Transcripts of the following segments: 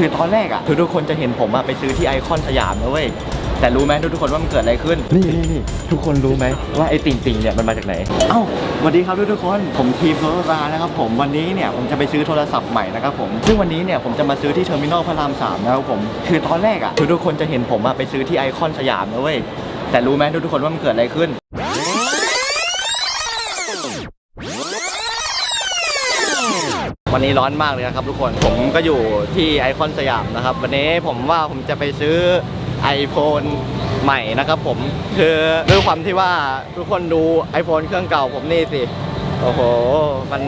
คือตอนแรกอะคือทุกคนจะเห็นผมอะไปซื้อที่ไอคอนสยามนะเว้ยแต่รู้ไหมทุกๆคนว่ามันเกิดอะไรขึ้น นี่นี่นี่ทุกคนรู้ไหมว่าไอ้ติ่งติ่งๆเนี่ยมันมาจากไหน เอ้าสวัสดีครับทุกๆคน ผมทีมโทรรานะครับผมวันนี้เนี่ยผมจะไปซื้อโทรศัพท์ใหม่นะครับผม ซึ่งวันนี้เนี่ยผมจะมาซื้อที่เทอร์มินอลพระรามสามนะครับผม คือตอนแรกอะคือทุกคนจะเห็นผมอะไปซื้อที่ไอคอนสยามนะเว้ย แต่รู้ไหมทุกๆคนว่ามันเกิดอะไรขึ้น วันนี้ร้อนมากเลยนะครับทุกคนผมก็อยู่ที่ไอคอนสยามนะครับ วันนี้ผมว่าผมจะไปซื้อ iPhone ใหม่นะครับผมคือด้วยความที่ว่าทุกคนดู iPhone เครื่องเก่าผมนี่สิ โอ้โห มัน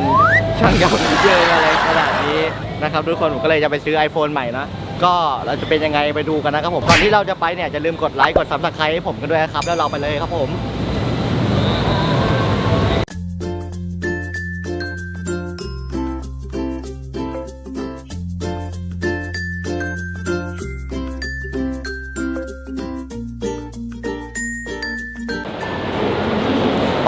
ช่างเก่าเยอะอะไรขนาดนี้นะครับทุกคนผมก็เลยจะไปซื้อ iPhone ใหม่นะก็เราจะเป็นยังไงไปดูกันนะครับผมก่อนที่เราจะไปเนี่ยจะลืมกดไลค์กด subscribe ให้ผมกันด้วยครับแล้วเราไปเลยครับผม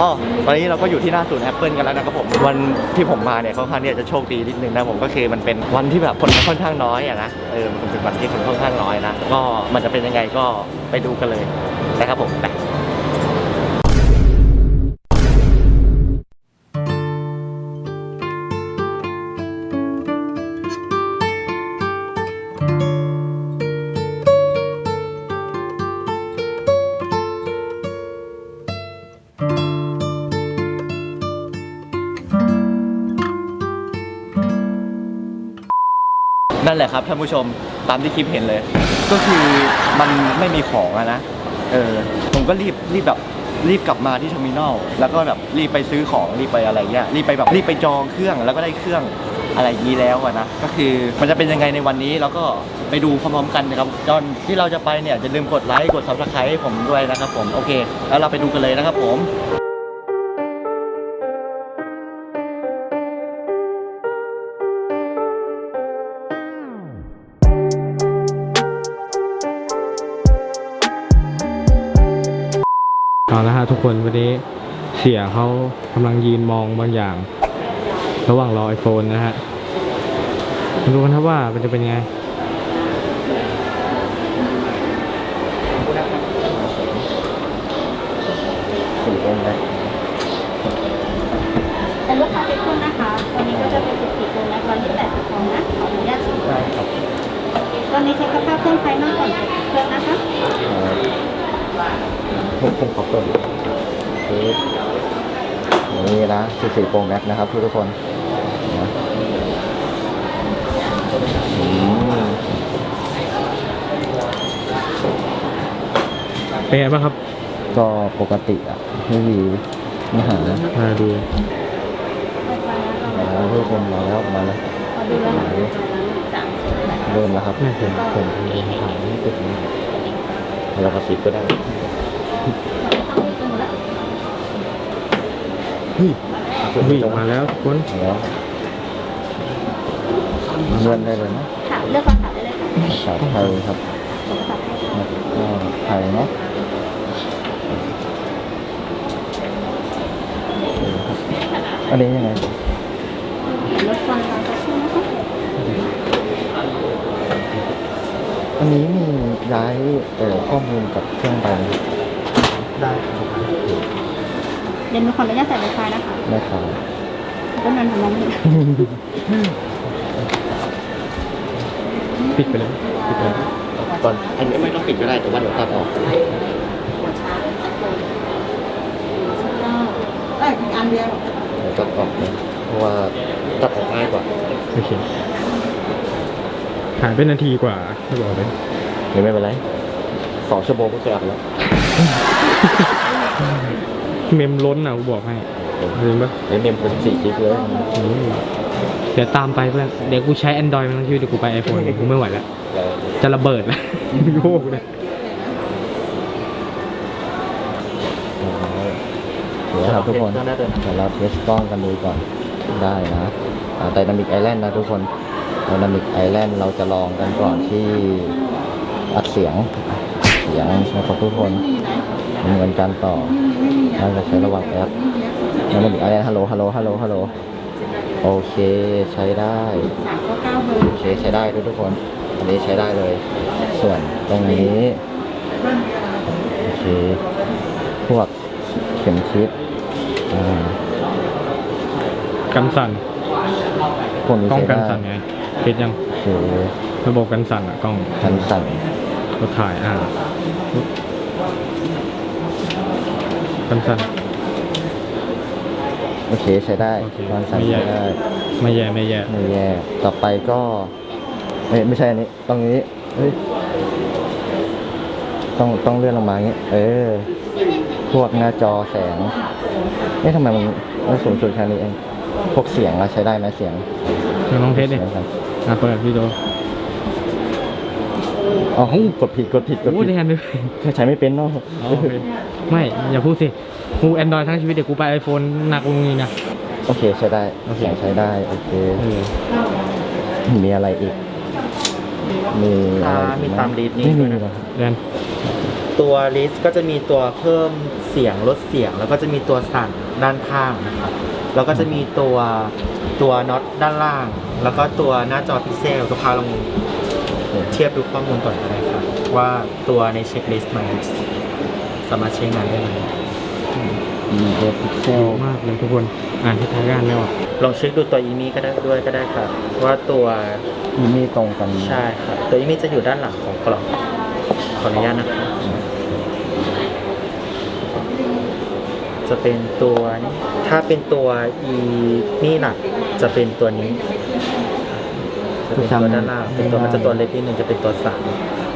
อ๋อตอนนี้เราก็อยู่ที่หน้าศูนย์แอปเปิลกันแล้วนะครับผมวันที่ผมมาเนี่ยค่อนข้างเนี่ยจะโชคดีนิดนึงนะผมก็คือมันเป็นวันที่แบบคนค่อนข้างน้อยอะนะเออมันเป็นวันที่คนค่อนข้างน้อยนะก็มันจะเป็นยังไงก็ไปดูกันเลยนะครับผมไป นั่นแหละครับท่านผู้ชมตามที่คลิปเห็นเลย ก็คือมันไม่มีของอะนะเออผมก็รีบรีบแบบรีบกลับมาที่เทอร์มินอลแล้วก็แบบรีบไปซื้อของรีบไปอะไรเงี้ยรีบไปแบบรีบไปจองเครื่องแล้วก็ได้เครื่องอะไรอย่างนี้แล้วอะนะก็คือมันจะเป็นยังไงในวันนี้แล้วก็ไปดูพร้อมๆกันนะครับตอนที่เราจะไปเนี่ยจะลืมกดไลค์กด subscribe ให้ผมด้วยนะครับผมโอเค แล้วเราไปดูกันเลยนะครับผม เอาละฮะทุกคนวันนี้เสียเขากำลังยืนมองบางอย่าง ระหว่างรอไอโฟนนะฮะมาดูกันครับว่ามันจะเป็นยังไงสี่องค์เลยเป็นลูกค้าเป็นคนนะคะตอนนี้ก็จะเป็นสิบสี่คนและตอนที่แปดสิบคนนะขออนุญาตชิมได้ครับตอนนี้เช็คสภาพเครื่องภายนอกก่อนเครื่องนะคะ ผมผมขอเปิดคือนี่นะ14 Pro Max นะครับทุกคนนะอืมเป็นไงบ้างครับ ก็ปกติอะไม่มีปัญหามาดูมาแล้วทุกคนมาแล้วมาแล้วขอดูแล้วนะเริ่มแล้วครับแม่ผมผมผมถ่ายไม่ติดนะ เรากระซิบก็ได้เฮ้ยวิ่งมาแล้วทุกคนมาแล้วเลื่อนได้เลยนะค่ะเลือกภาษาได้เลยค่ะภาษาไทยครับภาษาไทยแล้วก็ไทยเนาะอันนี้ยังไง รถฟังการต่อสู้นะคะ อันนี้มี ย้ายเอ่อข้อมูลกับเครื่องไปได้เดี๋ยวหนูขออนุญาตใส่ไวไฟนะคะได้ครับก็นันทำมองไม่เห็นปิดไปเลยปิดไปเลยตอนอันนี้ไม่ต้องปิดก็ได้แต่ว่าเดี๋ยวตัดออกได้อีกอันเดียวเดี๋ยวตัดออกเลยเพราะว่าตัดออกง่ายกว่าโอเคหายไปนาทีกว่าไม่บอกเลย หรือไม่เป็นไรสองชั่วโมงก็เคยอัดแล้ว เมมล้นอะกูบอกให้จริงปะไอ้เมมเป็นสี่กิกเลยอืมเดี๋ยวตามไปเพื่อนเดี๋ยวกูใช้ Android มันทั้งชีวิตเดี๋ยวกูไป iPhone กูไม่ไหวแล้วจะระเบิดแล้วโยกเลยเดี๋ยวครับทุกคนเดี๋ยวเราเทสกล้องกันดูก่อนได้นะไดนามิกไอแลนด์นะทุกคนไดนามิกไอแลนด์เราจะลองกันก่อนที่ อัดเสียง เสียงนะครับทุกคนเหมือนกันต่อเราจะใช้ระหว่างแอปไดนามิกไอแลนด์ฮัลโหลฮัลโหลฮัลโหลฮัลโหลโอเคใช้ได้สามก็เก้าเบอร์โอเคใช้ได้ด้วยทุกคน อันนี้ใช้ได้เลย ส่วนตรงนี้โอเคพวกเข็มชิดอ่ากันสั่นพวกนี้กล้องใช้กันได้สั่นไงคิดยังโอเคระบบกันสั่นอะกล้องกันสั่น ก็ถ่ายอ่ากันสั่นโอเคใช้ได้โอเคกันสั่นไม่แย่ใช้ได้ไม่แย่ไม่แย่ไม่แย่ต่อไปก็เอ้ยไม่ใช่อันนี้ตรงนี้เฮ้ยต้องต้องเลื่อนลงมาอย่างนี้ เออ พวกหน้าจอแสงเอ๊ะทำไมมันมันสูงสุดแค่นี้เองพวกเสียงเราใช้ได้ไหมเสียงเดี๋ยวลองเทสดิสียงครับ อะเปิดวิดีโอ อ๋อกดผิดกดผิดกดโอ้ผิดแดนเลยใช้ไม่เป็นเนาะอ๋อโอเคไม่ อย่าพูดสิกูแอนดรอยทั้งชีวิตเดี๋ยวกูไปไอโฟนหนักลงนี่นะ โอเคใช้ได้โอเค เสียงใช้ได้ โอเค เออ มีอะไรอีก มีอะไรอีกไหมีตามลิสต์นี้ไม่มีด้วยนะ หรอแดนตัวลิสต์ก็จะมีตัวเพิ่มเสียงลดเสียง แล้วก็จะมีตัวสั่นด้านข้างนะครับแล้วก็จะมีตัวตัวน็อตด้านล่าง แล้วก็ตัวหน้าจอพิกเซลลูกค้าลอง เทียบดูข้อมูลก่อนก็ได้ครับ ว่าตัวในเช็คลิสต์มันสามารถใช้งานได้ไหมมีตัวพิกเซลมากเลยทุกคน อ่านที่ท้ายการไม่ออกลองเช็คดูตัวอีมี่ก็ได้ด้วยก็ได้ครับ ว่าตัวมีมีตรงกันใช่ครับตัวอีมี่จะอยู่ด้านหลังของกล่องขออนุญาตนะครับจะเป็นตัวนี้ถ้าเป็นตัวอีนี่หนักจะเป็นตัวนี้ จะเป็นตัวด้านล่างเป็นตัวมันจะตัวเล็กนิดนึงจะเป็นตัวสาม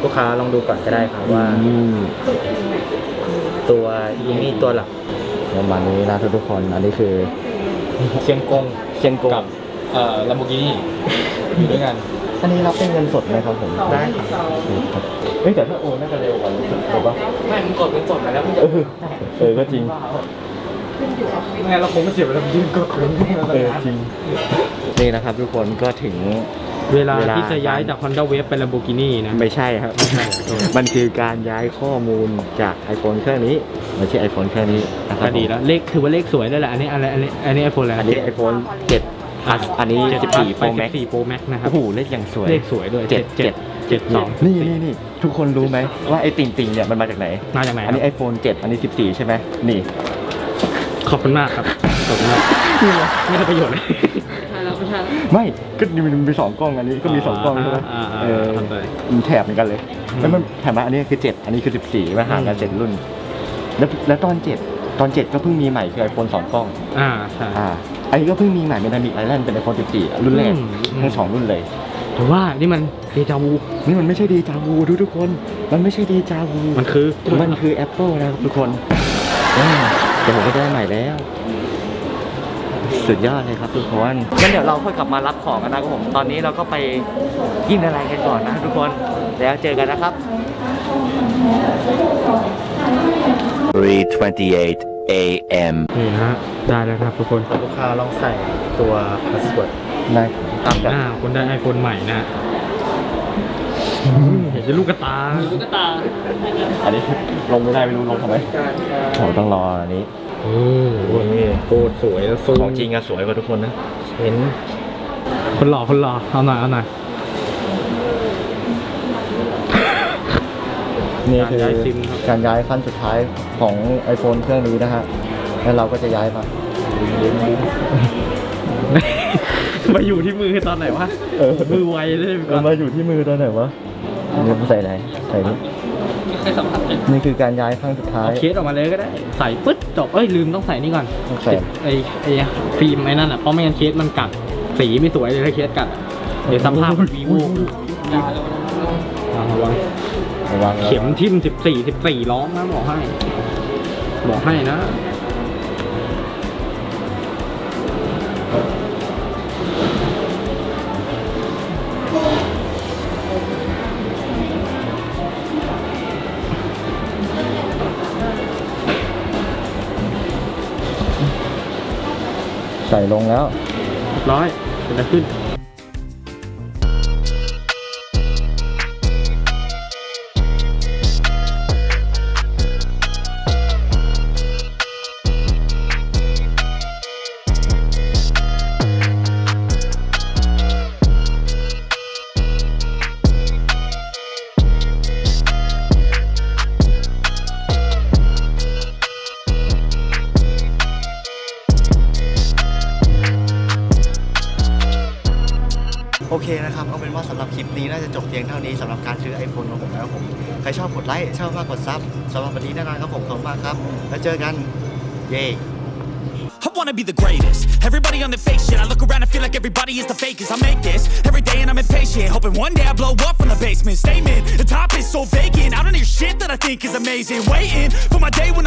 ลูกค้าลองดูก่อนก็ได้ครับว่า อืมตัวอีมี่ตัวหลักประมาณนี้นะทุกๆคน อันนี้คือเชียงกงเชียงกงกับเอ่อลาโบกินี่อยู่ด้วยกัน อันนี้รับเป็นเงินสดไหมครับผมได้ครับครับเฮ้ยแต่ถ้าโอนน่าจะเร็วกว่ารู้สึกถูกปะไม่มึงกดเป็นกดมาแล้วมึงเออเออก็จริงไม่งั้นเราคงไม่เสียเวลายืนกดถึงเออจริงนี่นะครับทุกคนก็ถึง เวลาเวลาที่จะย้ายจาก Honda Wave ไป Lamborghini นะ ไม่ใช่ครับ ไม่ใช่เออมันคือการย้ายข้อมูลจาก iPhone เครื่องนี้มาที่ iPhone เครื่องนี้นะครับก็ดีแล้วเลขถือว่าเลขสวยด้วยแหละอันนี้อะไรอันนี้อันนี้ไอโฟนอะไรอันนี้ iPhone 7 plus อันนี้ 14 ไป Pro Max 14 Pro Max นะครับ โอ้โหเลขอย่างสวย เลขสวยด้วยเจ็ดเจ็ด เจ็ดสองนี่นี่นี่ทุกคนรู้ไหมว่าไอ้ติ่งติ่งๆเนี่ยมันมาจากไหน มาจากไหนอันนี้ ครับ iPhone 7 อันนี้ 14 ใช่ไหมนี่ ขอบคุณมากครับ ขอบคุณมากไม่ได้ประโยชน์เลยไม่ก็มีมันมีสองกล้องอันนี้ก็มีสองกล้องใช่ไหมอ่าอ่าเออเข้าใจมันแถบเหมือนกันเลยอืมแล้วมันแถบมาอันนี้คือ7อันนี้คือ14มาห่างกันอืมเจ็ดรุ่น แล้วแล้วตอน7ตอน7ก็เพิ่งมีใหม่คือ iPhone 2กล้อง อ่าใช่อ่าอันนี้ก็เพิ่งมีใหม่เป็น Dynamic Island เป็น iPhone 14รุ่นแรกอืมอืมทั้งสองรุ่นเลยแต่ว่านี่มันเดจาวูนี่มันไม่ใช่เดจาวูทุกทุกๆคน มันไม่ใช่เดจาวูมันคือมันคือ Apple นะครับทุกคนอ่าแต่ผมก็ได้ใหม่แล้ว สุดยอดเลยครับทุกคนงั้นเดี๋ยวเราค่อยกลับมารับของกันนะครับผม ตอนนี้เราก็ไปกินอะไรกันก่อนนะทุกคน แล้วเจอกันนะครับ 3:28 a.m. นี่นะฮะได้แล้วครับทุกคนลูกค้าลองใส่ตัวพาสเวิร์ดได้ตามกันอ่าคนได้ไอโฟนใหม่นะฮะเห็นจะลูกกระตาลูกกระตา อันนี้ลงไม่ได้ไม่รู้ลงทำไมผมต้องรออันนี้ โอ้โหโคตรสวยแล้วซูของจริงอะสวยกว่าทุกคนนะ เห็น คนหล่อคนหล่อเอาหน่อยเอาหน่อยนี่คือการย้ายซิมครับ การย้ายขั้นสุดท้ายของ iPhone เครื่องนี้นะฮะ แล้วเราก็จะย้ายมามาอยู่ที่มือตอนไหนวะเออมือไวเลยก่มัอนนมาอยู่ที่มือตอนไหนวะนี่ใส่ไหนใส่นี่ แค่สัมผัสเลยนี่คือการย้ายครั้งสุดท้ายเอาเคสออกมาเลยก็ได้ใส่ปึ๊ดจบเอ้ยลืมต้องใส่นี่ก่อนต้องใส่ไอ้ไอ้ฟิล์มไอ้นั่นอะเพราะไม่งั้นเคสมันกัดสีไม่สวยเลยถ้าเคสกัดอะเดี๋ยวสภาพมันวีโว่ระวังระวังนะเข็มทิ่มสิบสี่สิบสี่ร้องนะบอกให้ บอกให้นะ ใส่ลงแล้วเรียบร้อยเกิดอะไรขึ้น นี้น่าจะจบเพียงเท่านี้สำหรับการซื้อ iPhone ของผมแล้วผม ใครชอบกดไลค์ ชอบมากกดซับสำหรับวันนี้แน่นอนครับผมขอบคุณมากครับ แล้วเจอกัน เย้ I wanna be the greatest. Everybody on the fake shit. I look around and feel like everybody is the fakest. I make this every day and I'm impatient. Hoping one day I blow up from the basement. Statement, the top is so vacant. I don't hear shit that I think is amazing. Waiting for my day when I'm